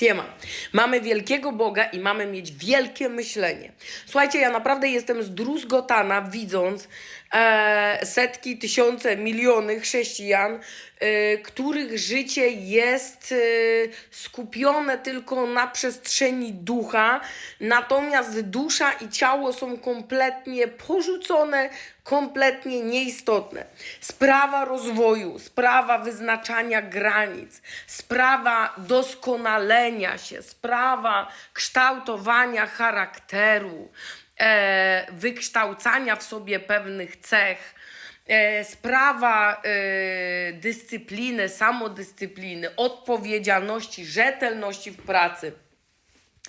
Siema. Mamy wielkiego Boga i mamy mieć wielkie myślenie. Słuchajcie, ja naprawdę jestem zdruzgotana, widząc e, setki, tysiące, miliony chrześcijan, e, których życie jest e, skupione tylko na przestrzeni ducha, natomiast dusza i ciało są kompletnie porzucone, kompletnie nieistotne. Sprawa rozwoju, sprawa wyznaczania granic, sprawa doskonalenia się, sprawa kształtowania charakteru, e, wykształcania w sobie pewnych cech. E, sprawa e, dyscypliny, samodyscypliny, odpowiedzialności, rzetelności w pracy,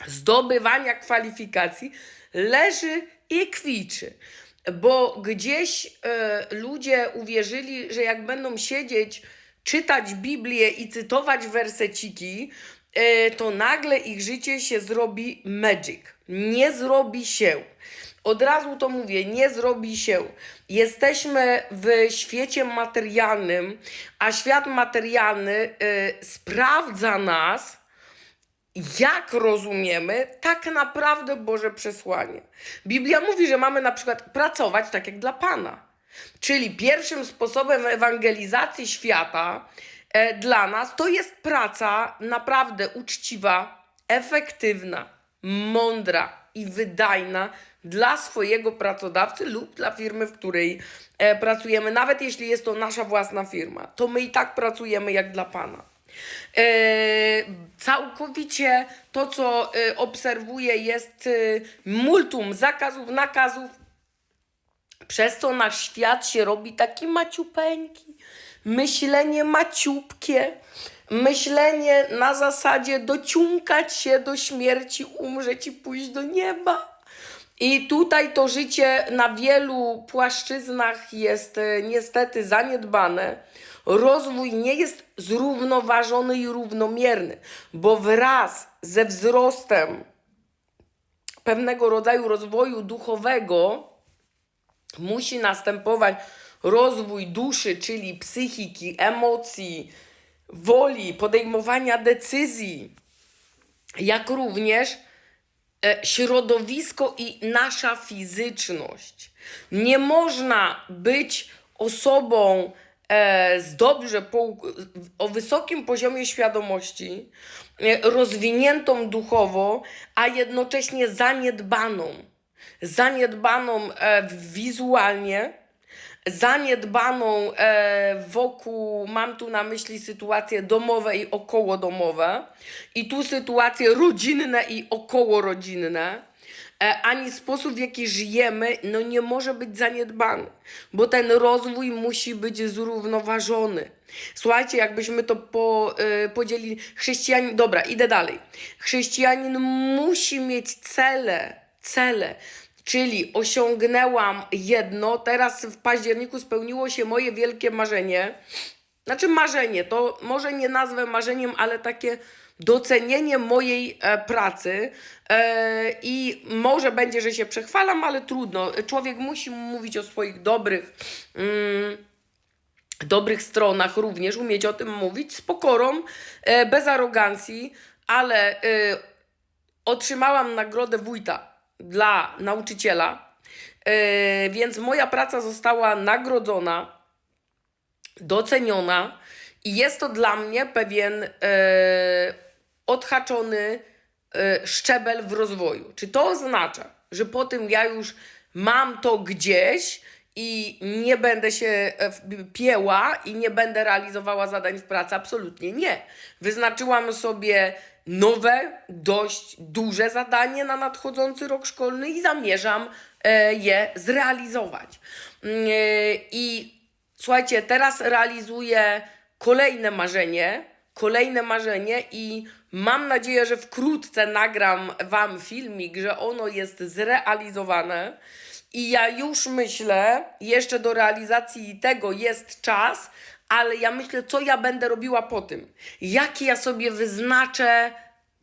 zdobywania kwalifikacji leży i kwiczy. Bo gdzieś e, ludzie uwierzyli, że jak będą siedzieć, czytać Biblię i cytować werseciki, e, to nagle ich życie się zrobi magic. Nie zrobi się. Od razu to mówię, nie zrobi się. Jesteśmy w świecie materialnym, a świat materialny e, sprawdza nas jak rozumiemy tak naprawdę Boże przesłanie. Biblia mówi, że mamy na przykład pracować tak jak dla Pana. Czyli pierwszym sposobem ewangelizacji świata e, dla nas to jest praca naprawdę uczciwa, efektywna, mądra i wydajna dla swojego pracodawcy lub dla firmy, w której e, pracujemy. Nawet jeśli jest to nasza własna firma, to my i tak pracujemy jak dla Pana. E, całkowicie to, co e, obserwuję, jest e, multum zakazów, nakazów, przez co nasz świat się robi taki maciupeńki. Myślenie maciupkie, myślenie na zasadzie dociumkać się do śmierci, umrzeć i pójść do nieba. I tutaj to życie na wielu płaszczyznach jest niestety zaniedbane. Rozwój nie jest zrównoważony i równomierny, bo wraz ze wzrostem pewnego rodzaju rozwoju duchowego musi następować rozwój duszy, czyli psychiki, emocji, woli, podejmowania decyzji, jak również e, środowisko i nasza fizyczność. Nie można być osobą z dobrze o wysokim poziomie świadomości, e, rozwiniętą duchowo, a jednocześnie zaniedbaną. Zaniedbaną e, wizualnie, zaniedbaną e, wokół, mam tu na myśli sytuacje domowe i okołodomowe, i tu sytuacje rodzinne i okołorodzinne, e, ani sposób, w jaki żyjemy, no nie może być zaniedbany, bo ten rozwój musi być zrównoważony. Słuchajcie, jakbyśmy to po, e, podzielili, chrześcijanin, dobra, idę dalej. Chrześcijanin musi mieć cele, cele. Czyli osiągnęłam jedno, teraz w październiku spełniło się moje wielkie marzenie. Znaczy marzenie, to może nie nazwę marzeniem, ale takie docenienie mojej e, pracy e, i może będzie, że się przechwalam, ale trudno. Człowiek musi mówić o swoich dobrych mm, dobrych stronach również, umieć o tym mówić z pokorą, e, bez arogancji, ale otrzymałam nagrodę wójta dla nauczyciela, więc moja praca została nagrodzona, doceniona i jest to dla mnie pewien odhaczony e, szczebel w rozwoju. Czy to oznacza, że po tym ja już mam to gdzieś i nie będę się e, pieła i nie będę realizowała zadań w pracy? Absolutnie nie. Wyznaczyłam sobie nowe, dość duże zadanie na nadchodzący rok szkolny i zamierzam e, je zrealizować. Mm, e, I słuchajcie, teraz realizuję kolejne marzenie, kolejne marzenie i mam nadzieję, że wkrótce nagram Wam filmik, że ono jest zrealizowane. I ja już myślę, jeszcze do realizacji tego jest czas, ale ja myślę, co ja będę robiła po tym. Jaki ja sobie wyznaczę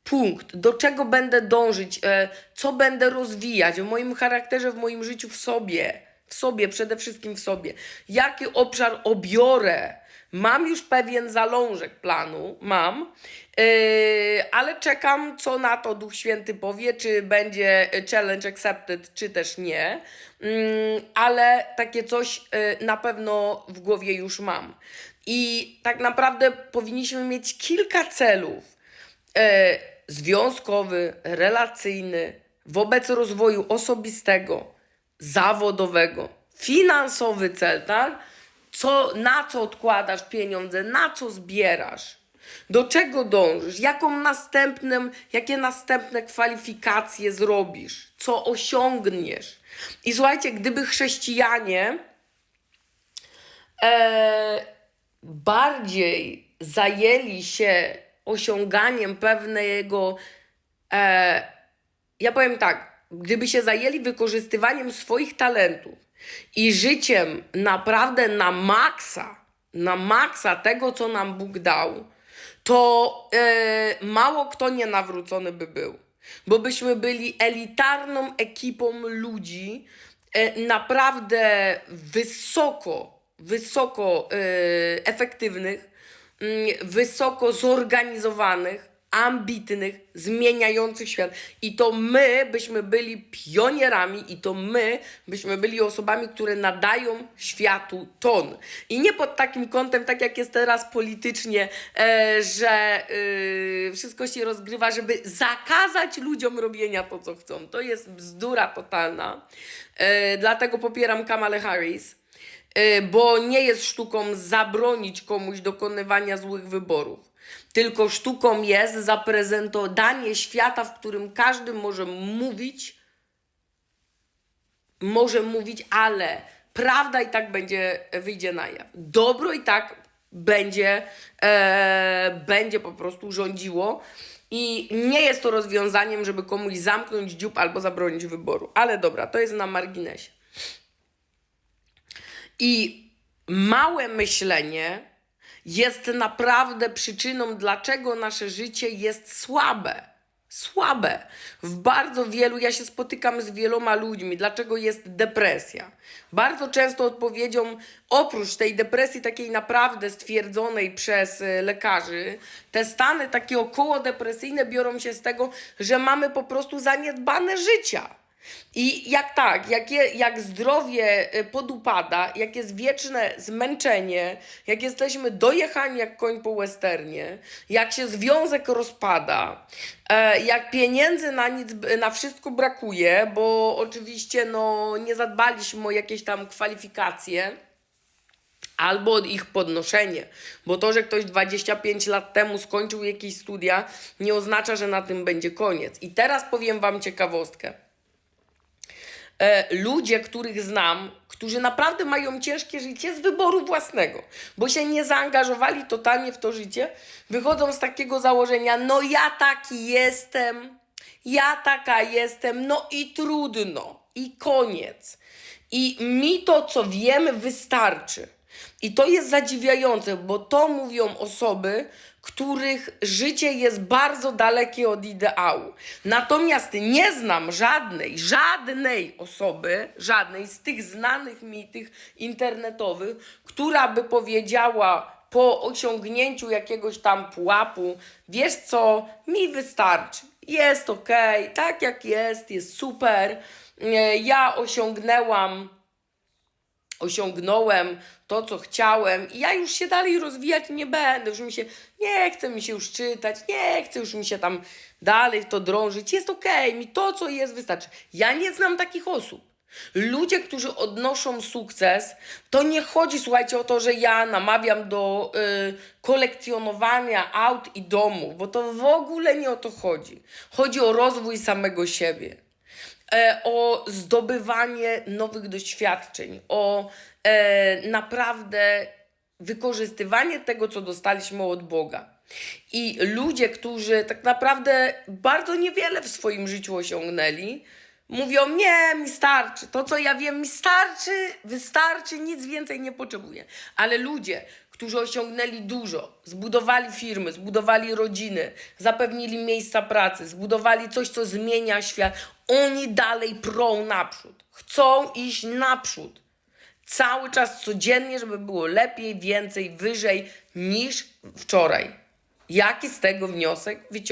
punkt, do czego będę dążyć, e, co będę rozwijać w moim charakterze, w moim życiu, w sobie. W sobie, przede wszystkim w sobie. Jaki obszar obiorę? Mam już pewien zalążek planu, mam, yy, ale czekam, co na to Duch Święty powie, czy będzie challenge accepted, czy też nie. Mm, ale takie coś e, na pewno w głowie już mam. I tak naprawdę powinniśmy mieć kilka celów e, związkowy, relacyjny, wobec rozwoju osobistego, zawodowego, finansowy cel, tak? Co, na co odkładasz pieniądze, na co zbierasz, do czego dążysz, jaką następnym, jakie następne kwalifikacje zrobisz, co osiągniesz. I słuchajcie, gdyby chrześcijanie e, bardziej zajęli się osiąganiem pewnego, e, ja powiem tak, gdyby się zajęli wykorzystywaniem swoich talentów i życiem naprawdę na maksa, na maksa tego, co nam Bóg dał, to e, mało kto nienawrócony by był. Bo byśmy byli elitarną ekipą ludzi, e, naprawdę wysoko, wysoko e, efektywnych, mm, wysoko zorganizowanych, ambitnych, zmieniających świat. I to my byśmy byli pionierami, i to my byśmy byli osobami, które nadają światu ton. I nie pod takim kątem, tak jak jest teraz politycznie, e, że e, wszystko się rozgrywa, żeby zakazać ludziom robienia to, co chcą. To jest bzdura totalna. E, dlatego popieram Kamalę Harris. Y, bo nie jest sztuką zabronić komuś dokonywania złych wyborów. Tylko sztuką jest zaprezentowanie świata, w którym każdy może mówić, może mówić, ale prawda i tak będzie, wyjdzie na jaw. Dobro i tak będzie, e, będzie po prostu rządziło. I nie jest to rozwiązaniem, żeby komuś zamknąć dziób albo zabronić wyboru. Ale dobra, to jest na marginesie. I małe myślenie jest naprawdę przyczyną, dlaczego nasze życie jest słabe. Słabe. W bardzo wielu, ja się spotykam z wieloma ludźmi, dlaczego jest depresja. Bardzo często odpowiedzią, oprócz tej depresji takiej naprawdę stwierdzonej przez e, lekarzy, te stany takie okołodepresyjne biorą się z tego, że mamy po prostu zaniedbane życia. I jak tak, jak, je, jak zdrowie y, podupada, jak jest wieczne zmęczenie, jak jesteśmy dojechani jak koń po westernie, jak się związek rozpada, e, jak pieniędzy na nic, na wszystko brakuje, bo oczywiście no, nie zadbaliśmy o jakieś tam kwalifikacje, albo ich podnoszenie. Bo to, że ktoś 25 lat temu skończył jakieś studia, nie oznacza, że na tym będzie koniec. I teraz powiem Wam ciekawostkę ludzie, których znam, którzy naprawdę mają ciężkie życie z wyboru własnego, bo się nie zaangażowali totalnie w to życie, wychodzą z takiego założenia: no ja taki jestem, ja taka jestem, no i trudno, i koniec. I mi to, co wiem, wystarczy. I to jest zadziwiające, bo to mówią osoby, których życie jest bardzo dalekie od ideału. Natomiast nie znam żadnej, żadnej osoby, żadnej z tych znanych mi, tych internetowych, która by powiedziała po osiągnięciu jakiegoś tam pułapu, wiesz co, mi wystarczy, jest ok, tak jak jest, jest super, e, ja osiągnęłam osiągnąłem to, co chciałem i ja już się dalej rozwijać nie będę, już mi się, nie chce mi się już czytać, nie chce już mi się tam dalej to drążyć, jest okej, mi to, co jest, wystarczy. Ja nie znam takich osób. Ludzie, którzy odnoszą sukces, to nie chodzi, słuchajcie, o to, że ja namawiam do y, kolekcjonowania aut i domów, bo to w ogóle nie o to chodzi. Chodzi o rozwój samego siebie o zdobywanie nowych doświadczeń, o e, naprawdę wykorzystywanie tego, co dostaliśmy od Boga. I ludzie, którzy tak naprawdę bardzo niewiele w swoim życiu osiągnęli, mówią: Nie, mi starczy. To, co ja wiem, mi starczy, wystarczy, nic więcej nie potrzebuję. Ale ludzie, którzy osiągnęli dużo, zbudowali firmy, zbudowali rodziny, zapewnili miejsca pracy, zbudowali coś, co zmienia świat, oni dalej prą naprzód. Chcą iść naprzód. Cały czas, codziennie, żeby było lepiej, więcej, wyżej niż wczoraj. Jaki z tego wniosek wyciągnąć?